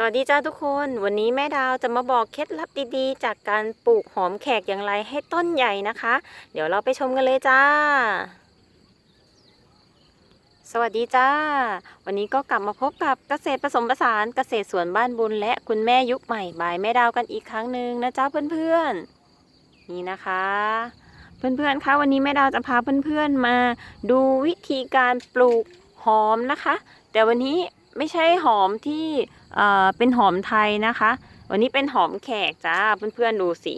สวัสดีจ้าทุกคน วันนี้แม่ดาวจะมาบอกเคล็ดลับดีๆ จากการปลูกหอมแขกอย่างไรให้ต้นใหญ่นะคะ เดี๋ยวเราไปชมกันเลยจ้า สวัสดีจ้า วันนี้ก็กลับมาพบกับเกษตรผสมผสานเกษตรสวนบ้านบุญและคุณแม่ยุคใหม่บายแม่ดาวกันอีกครั้งหนึ่งนะจ้าเพื่อนๆ นี่นะคะ เพื่อนๆคะวันนี้แม่ดาวจะพาเพื่อนๆมา ดูวิธีการปลูกหอมนะคะ แต่วันนี้ ไม่ใช่หอมที่เอ่อเป็นหอมไทยนะคะ วันนี้เป็นหอมแขกจ้าเพื่อนๆดูสิ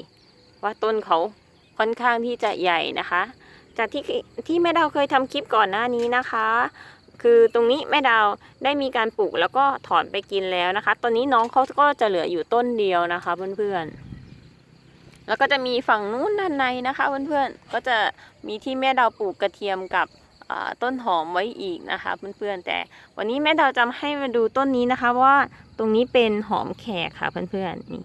ว่าต้นเขาค่อนข้างที่จะใหญ่นะคะ จากที่ที่แม่ดาวเคยทำคลิปก่อนหน้านี้นะคะ คือตรงนี้แม่ดาวได้มีการปลูกแล้วก็ถอนไปกินแล้วนะคะ ตอนนี้น้องเขาก็จะเหลืออยู่ต้นเดียวนะคะเพื่อนๆแล้วก็จะมีฝั่งนู้นด้านในนะคะเพื่อนๆ ก็จะมีที่แม่ดาวปลูกกระเทียมกับ ต้นหอมไว้อีกนะคะเพื่อนๆแต่วันนี้แม่ดาวจะให้มาดูต้นนี้นะคะว่าตรงนี้เป็นหอมแขกค่ะเพื่อนๆนี่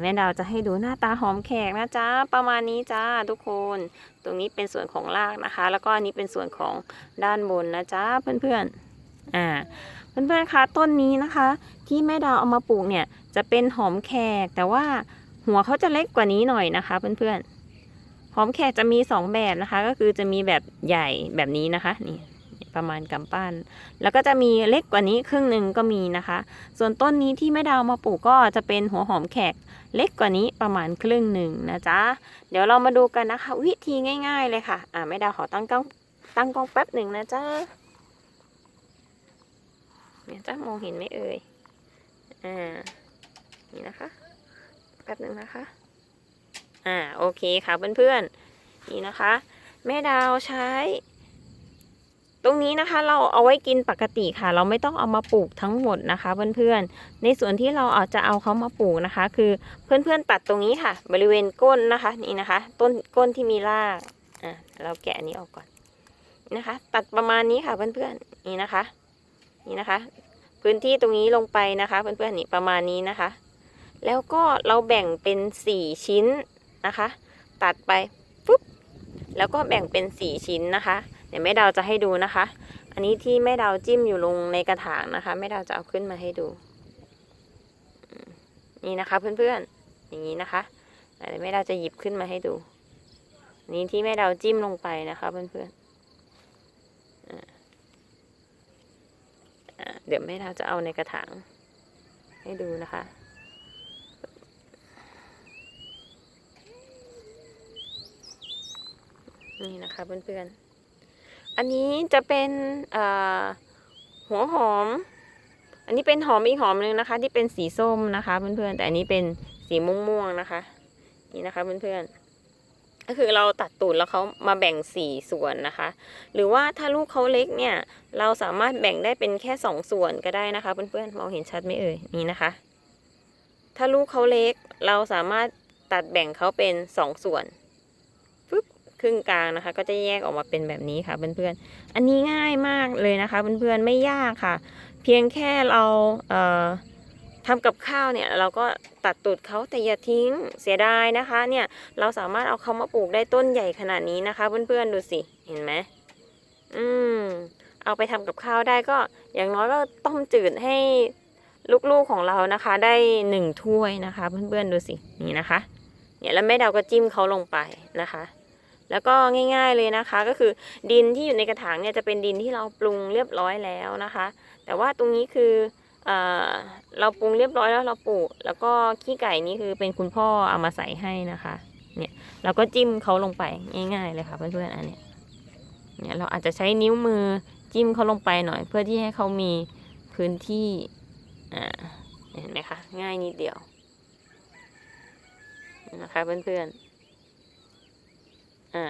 แม่ดาวจะให้ดูหน้าตาหอมแขกนะจ๊ะประมาณนี้จ้าทุกคน ตรงนี้เป็นส่วนของรากนะคะ แล้วก็อันนี้เป็นส่วนของด้านบนนะจ๊ะเพื่อนๆอ่าเพื่อนๆคะต้นนี้นะคะ ที่แม่ดาวเอามาปลูกเนี่ยจะเป็นหอมแขกแต่ว่าหัวเขาจะเล็กกว่านี้หน่อยนะคะเพื่อนๆ หอมแขกจะมีสองแบบนะคะ ก็คือจะมีแบบใหญ่แบบนี้นะคะนี่ประมาณกำปั้น แล้วก็จะมีเล็กกว่านี้ครึ่งหนึ่งก็มีนะคะ ส่วนต้นนี้ที่แม่ดาวมาปลูกก็จะเป็นหัวหอมแขกเล็กกว่านี้ประมาณครึ่งหนึ่งนะจ๊ะ เดี๋ยวเรามาดูกันนะคะ วิธีง่าย ๆ เลยค่ะ อ่าแม่ดาวขอตั้งกล้องตั้งกล้องแป๊บหนึ่งนะจ๊ะเนี่ยจ้ามองเห็นไหมเอ่ย อ่า นี่นะคะ แป๊บหนึ่งนะคะ อ่าโอเคค่ะเพื่อนๆนี่นะคะ แม่ดาวใช้ ตรงนี้นะคะ เราเอาไว้กินปกติค่ะ เราไม่ต้องเอามาปลูกทั้งหมดนะคะเพื่อนๆ ในส่วนที่เราอาจจะเอาเขามาปลูกนะคะ คือเพื่อนๆตัดตรงนี้ค่ะ บริเวณก้นนะคะ นี่นะคะ ต้นก้นที่มีรากอะเราแกะนนี้ออกก่อนนะคะ ตัดประมาณนี้ค่ะเพื่อนๆนี่นะคะ นี่นะคะ พื้นที่ตรงนี้ลงไปนะคะ เพื่อนๆนี่ประมาณนี้นะคะ แล้วก็เราแบ่งเป็นสี่ชิ้น นะคะ ตัดไปปุ๊บแล้วก็แบ่งเป็นสี่ชิ้นนะคะ เดี๋ยวแม่ดาวจะให้ดูนะคะ อันนี้ที่แม่ดาวจิ้มอยู่ลงในกระถางนะคะแม่ดาวจะเอาขึ้นมาให้ดู นี่นะคะเพื่อนๆอย่างนี้นะคะเดี๋ยวแม่ดาวจะหยิบขึ้นมาให้ดูนนี้ที่แม่ดาวจิ้มลงไปนะคะเพื่อนๆเดี๋ยวแม่ดาวจะเอาในกระถางให้ดูนะคะ นี่นะคะเพื่อนๆ อันนี้จะเป็นหัวหอม อันนี้เป็นหอมอีกหอมหนึ่งนะคะ ที่เป็นสีส้มนะคะเพื่อนๆ แต่อันนี้เป็นสีม่วงๆนะคะ นี่นะคะเพื่อนๆก็คือเราตัดตูดแล้วเขามาแบ่งสี่ส่วนนะคะ หรือว่าถ้าลูกเขาเล็กเนี่ย เราสามารถแบ่งได้เป็นแค่สองส่วนก็ได้นะคะ เพื่อนๆมองเห็นชัดไหมเอ่ยนี่นะคะ ถ้าลูกเขาเล็ก เราสามารถตัดแบ่งเขาเป็นสองส่วน ครึ่งกลางนะคะ ก็จะแยกออกมาเป็นแบบนี้ค่ะเพื่อนๆ อันนี้ง่ายมากเลยนะคะเพื่อนๆ ไม่ยากค่ะ เพียงแค่เราเทำกับข้าวเนี่ยเราก็ตัดตูดเขาแต่อย่าทิ้งเสียดายนะคะเนี่ยเราสามารถเอาเขามาปลูกได้ต้นใหญ่ขนาดนี้นะคะ เพื่อนๆดูสิเห็นไหมอืมเอาไปทำกับข้าวได้ก็อย่างน้อยก็ต้มจืดให้ลูกๆของเรานะคะ ได้หนึ่งถ้วยนะคะ เพื่อนๆดูสินี่นะคะเนี่ยแล้วแม่ดาวก็จิ้มเขาลงไปนะคะ แล้วก็ง่ายๆเลยนะคะ ก็คือดินที่อยู่ในกระถางเนี่ยจะเป็นดินที่เราปรุงเรียบร้อยแล้วนะคะ แต่ว่าตรงนี้คือเอเราปรุงเรียบร้อยแล้วเราปลูก แล้วก็ขี้ไก่นี้คือเป็นคุณพ่อเอามาใส่ให้นะคะ เนี่ยเราก็จิ้มเขาลงไปง่าย ๆเลยค่ะเพื่อนๆอันเนี้ยเนี่ยเราอาจจะใช้นิ้วมือจิ้มเขาลงไปหน่อย เพื่อที่ให้เขามีพื้นที่อ่าเห็นไหมคะง่ายนิดเดียวนะคะเพื่อนๆ อ่า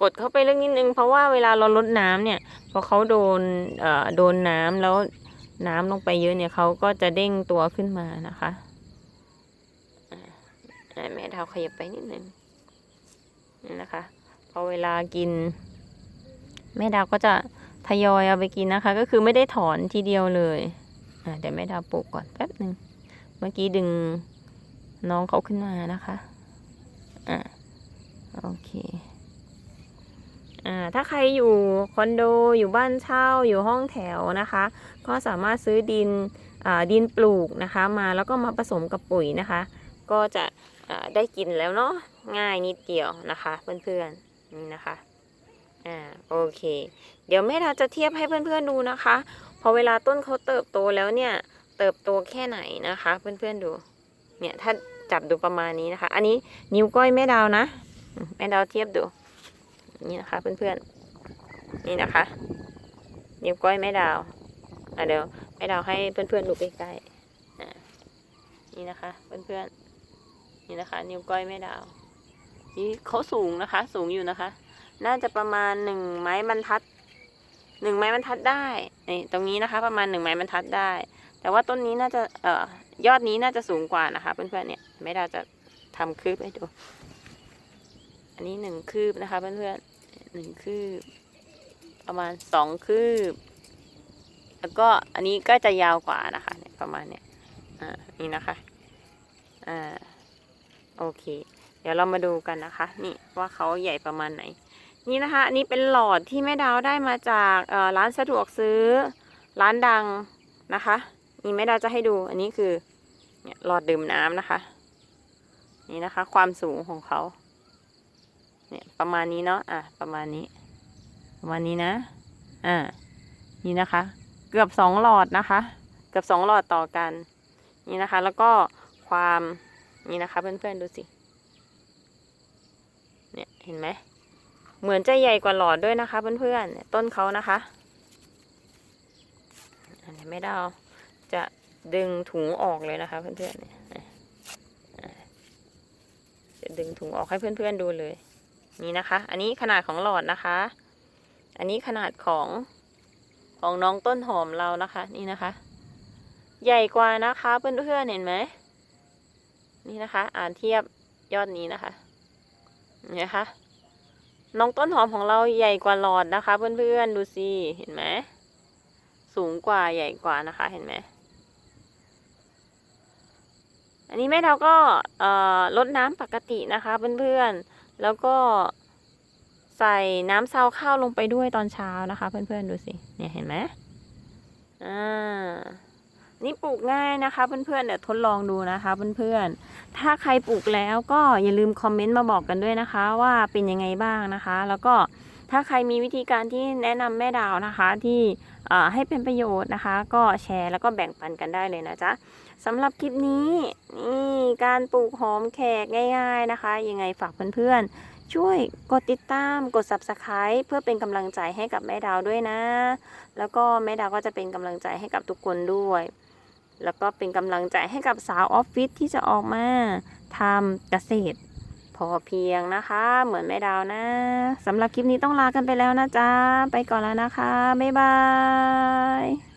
กดเข้าไปเรื่องนิดนึงเพราะว่าเวลาเราลดน้ำเนี่ยพอเขาโดนเอ่อโดนน้ำแล้วน้ำลงไปเยอะเนี่ยเขาก็จะเด้งตัวขึ้นมานะคะแม่ดาวขยับไปนิดนึงนี่นะคะพอเวลากิน แม่ดาวก็จะทยอยเอาไปกินนะคะ ก็คือไม่ได้ถอนทีเดียวเลยอ่าเดี๋ยวแม่ดาวปลูกก่อนแป๊บหนึ่งเมื่อกี้ดึงน้องเขาขึ้นมานะคะอ่าโอเค ถ้าใครอยู่คอนโดอยู่บ้านเช่าอยู่ห้องแถวนะคะ ก็สามารถซื้อดินดินปลูกนะคะมาแล้วก็มาผสมกับปุ๋ยนะคะ ก็จะได้กินแล้วเนาะง่ายนิดเดียวนะคะเพื่อนๆนี่นะคะอ่าโอเค เดี๋ยวแม่ดาจะเทียบให้เพื่อนๆดูนะคะ พอเวลาต้นเขาเติบโตแล้วเนี่ยเติบโตแค่ไหนนะคะ เพื่อนๆดูเนี่ยถ้าจับดูประมาณนี้นะคะ อันนี้นิ้วก้อยแม่ดาวนะ แม่ดาวเทียบดู นี่นะคะเพื่อนๆ นี่นะคะนิ้วก้อยแม่ดาวอะเดี๋ยวแม่ดาวให้เพื่อนๆดูใกล้ๆนี่นะคะ เพื่อนๆ นี่นะคะ นิ้วก้อยแม่ดาว นี่เขาสูงนะคะ สูงอยู่นะคะ น่าจะประมาณหนึ่งไม้บรรทัดหนึ่งไม้บรรทัดได้นี่ตรงนี้นะคะ ประมาณหนึ่งไม้บรรทัดได้ แต่ว่าต้นนี้น่าจะเอ่อยอดนี้น่าจะสูงกว่านะคะ เพื่อนๆเนี่ยแม่ดาวจะทำคืบให้ดู อันนี้หนึ่งคืบนะคะ เพื่อนๆ หนึ่งคืบ ประมาณสองคืบ แล้วก็อันนี้ก็จะยาวกว่านะคะเนี่ยประมาณเนี่ยอ่านี่นะคะอ่าโอเค เดี๋ยวเรามาดูกันนะคะ นี่ว่าเขาใหญ่ประมาณไหน นี่นะคะ อันนี้เป็นหลอดที่แม่ดาวได้มาจากเอ่อร้านสะดวกซื้อร้านดังนะคะนี่แม่ดาวจะให้ดูอันนี้คือเนี่ยหลอดดื่มน้ำนะคะ นี่นะคะ ความสูงของเขา เนี่ยประมาณนี้เนาะอะประมาณนี้ ประมาณนี้นะอ่านี่นะคะ เกือบสองหลอดนะคะ เกือบสองหลอดต่อกัน นี่นะคะ แล้วก็ความนี่นะคะเพื่อนๆดูสิเนี่ยเห็นไหมเหมือนจะใหญ่กว่าหลอดด้วยนะคะ เพื่อนๆต้นเขานะคะอันนี้ไม่ได้เอาจะดึงถุงออกเลยนะคะ เพื่อนๆเนี่ยจะดึงถุงออกให้เพื่อนๆดูเลย นี่นะคะ อันนี้ขนาดของหลอดนะคะ อันนี้ขนาดของของน้องต้นหอมเรานะคะ นี่นะคะ ใหญ่กว่านะคะเพื่อนๆเห็นไหมนี่นะคะ อ่านเทียบยอดนี้นะคะเนไหมคะ น้องต้นหอมของเราใหญ่กว่าหลอดนะคะ เพื่อนๆดูสิเห็นไหมสูงกว่าใหญ่กว่านะคะ เห็นไหมอันนี้แม่เราก็ลดน้ำปกตินะคะ เพื่อนๆ แล้วก็ใส่น้ำซาวข้าวลงไปด้วยตอนเช้านะคะ เพื่อนๆดูสิเนี่ยเห็นไหมอ่านี่ปลูกง่ายนะคะ เพื่อนๆเดี๋ยวทดลองดูนะคะ เพื่อนๆถ้าใครปลูกแล้วก็อย่าลืมคอมเมนต์มาบอกกันด้วยนะคะ ว่าเป็นยังไงบ้างนะคะ แล้วก็ถ้าใครมีวิธีการที่แนะนำแม่ดาวนะคะที่ ให้เป็นประโยชน์นะคะ ก็แชร์แล้วก็แบ่งปันกันได้เลยนะจ๊ะสำหรับคลิปนี้นี่การปลูกหอมแขกง่าย ๆนะคะ ยังไงฝากเพื่อนๆ ช่วยกดติดตามกด subscribe เพื่อเป็นกำลังใจให้กับแม่ดาวด้วยนะ แล้วก็แม่ดาวก็จะเป็นกำลังใจให้กับทุกคนด้วย แล้วก็เป็นกำลังใจให้กับสาวออฟฟิศที่จะออกมาทำเกษตร อเพียงนะคะ เหมือนแม่ดาวนะสำหรับคลิปนี้ต้องลากันไปแล้วนะจ๊ะ ไปก่อนแล้วนะคะ บ๊ายบาย